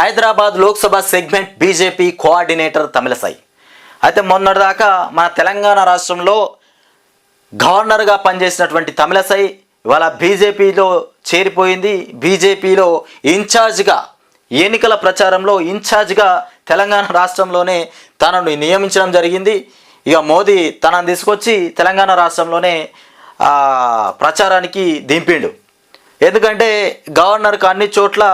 Hyderabad Lok Sabha segment BJP coordinator Tamilisai అయితే మొన్నటిదాకా మన తెలంగాణ రాష్ట్రంలో గవర్నర్గా పనిచేసినటువంటి తమిళసై ఇవాళ బీజేపీలో చేరిపోయింది. బీజేపీలో ఇన్ఛార్జ్గా ఎన్నికల ప్రచారంలో ఇన్ఛార్జ్గా తెలంగాణ రాష్ట్రంలోనే తనను నియమించడం జరిగింది. ఇక మోదీ తనను తీసుకొచ్చి తెలంగాణ రాష్ట్రంలోనే ప్రచారానికి దింపిండు. ఎందుకంటే గవర్నర్కి అన్ని చోట్ల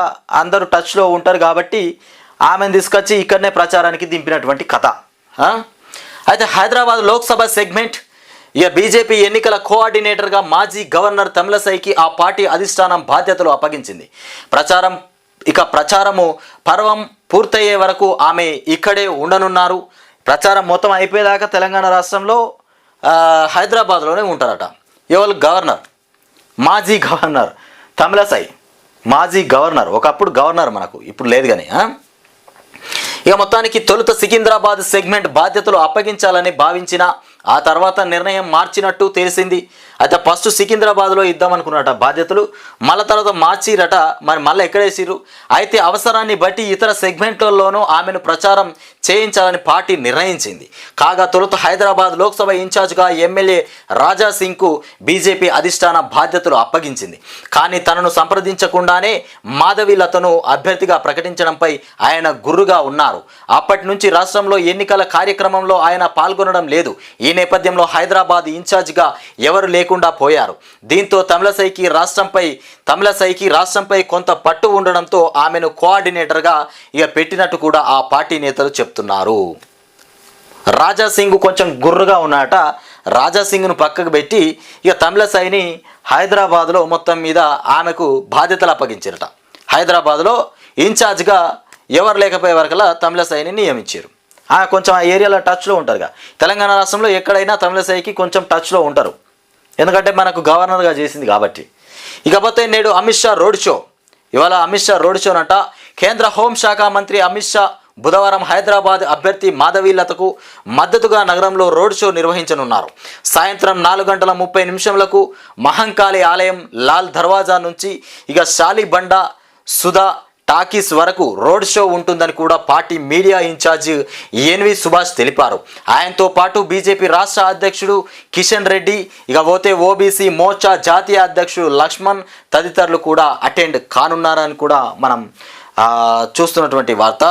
అందరూ టచ్లో ఉంటారు కాబట్టి ఆమెను తీసుకొచ్చి ఇక్కడనే ప్రచారానికి దింపినటువంటి కథ. అయితే హైదరాబాద్ లోక్సభ సెగ్మెంట్ ఇక బీజేపీ ఎన్నికల కోఆర్డినేటర్గా మాజీ గవర్నర్ తమిళసైకి ఆ పార్టీ అధిష్టానం బాధ్యతలు అప్పగించింది. ప్రచారం ఇక ప్రచారము పర్వం పూర్తయ్యే వరకు ఆమె ఇక్కడే ఉండనున్నారు. ప్రచారం మొత్తం అయిపోయేదాకా తెలంగాణ రాష్ట్రంలో హైదరాబాద్లోనే ఉంటారట. ఎవరు? గవర్నర్. మాజీ గవర్నర్. తమిళసై మాజీ గవర్నర్ ఒకప్పుడు గవర్నర్ మనకు ఇప్పుడు లేదు కానీ ఇక మొత్తానికి తొలుత సికింద్రాబాద్ సెగ్మెంట్ బాధ్యతలు అప్పగించాలని భావించిన ఆ తర్వాత నిర్ణయం మార్చినట్టు తెలిసింది. అయితే ఫస్ట్ సికింద్రాబాద్లో ఇద్దామనుకున్నట బాధ్యతలు మళ్ళీ తర్వాత మార్చిరట మరి మళ్ళీ ఎక్కడేసిరు అయితే అవసరాన్ని బట్టి ఇతర సెగ్మెంట్లలోనూ ఆమెను ప్రచారం చేయించాలని పార్టీ నిర్ణయించింది. కాగా తొలుత హైదరాబాద్ లోక్సభ ఇన్ఛార్జ్గా ఎమ్మెల్యే రాజా సింగ్కు బీజేపీ అధిష్టాన బాధ్యతలు అప్పగించింది. కానీ తనను సంప్రదించకుండానే మాధవిలతను అభ్యర్థిగా ప్రకటించడంపై ఆయన గుర్రుగా ఉన్నారు. అప్పటి నుంచి రాష్ట్రంలో ఎన్నికల కార్యక్రమంలో ఆయన పాల్గొనడం లేదు. ఈ నేపథ్యంలో హైదరాబాద్ ఇన్ఛార్జ్గా ఎవరు లేకుండా పోయారు. దీంతో తమిళసైకి రాష్ట్రంపై తమిళసైకి రాష్ట్రంపై కొంత పట్టు ఉండడంతో ఆమెను కోఆర్డినేటర్గా ఇక పెట్టినట్టు కూడా ఆ పార్టీ నేతలు చెప్తున్నారు. రాజా సింగ్ కొంచెం గుర్రుగా ఉన్నాట రాజా సింగ్ను పక్కకు పెట్టి ఇక తమిళసైని హైదరాబాద్లో మొత్తం మీద ఆమెకు బాధ్యతలు అప్పగించారట. హైదరాబాద్లో ఇన్ఛార్జ్గా ఎవరు లేకపోయే వరకలా తమిళసైని నియమించారు. ఆమె కొంచెం ఆ ఏరియాలో టచ్లో ఉంటారుగా. తెలంగాణ రాష్ట్రంలో ఎక్కడైనా తమిళసైకి కొంచెం టచ్లో ఉంటారు. ఎందుకంటే మనకు గవర్నర్గా చేసింది కాబట్టి. ఇకపోతే నేడు అమిత్ షా రోడ్ షో. ఇవాళ అమిత్ షా రోడ్ షోనట. కేంద్ర హోంశాఖ మంత్రి అమిత్ షా బుధవారం హైదరాబాద్ అభ్యర్థి మాధవీలతకు మద్దతుగా నగరంలో రోడ్ షో నిర్వహించనున్నారు. సాయంత్రం నాలుగు గంటల ముప్పై నిమిషంలకు మహంకాళి ఆలయం లాల్ దర్వాజా నుంచి ఇక శాలిబండ సుధా టాకీస్ వరకు రోడ్ షో ఉంటుందని కూడా party media incharge NV Subhash తెలిపారు. ఆయనతో పాటు బీజేపీ రాష్ట్ర అధ్యక్షుడు కిషన్ రెడ్డి ఇక పోతే ఓబీసీ మోర్చా జాతీయ అధ్యక్షుడు లక్ష్మణ్ తదితరులు కూడా అటెండ్ కానున్నారని కూడా మనం చూస్తున్నటువంటి వార్త.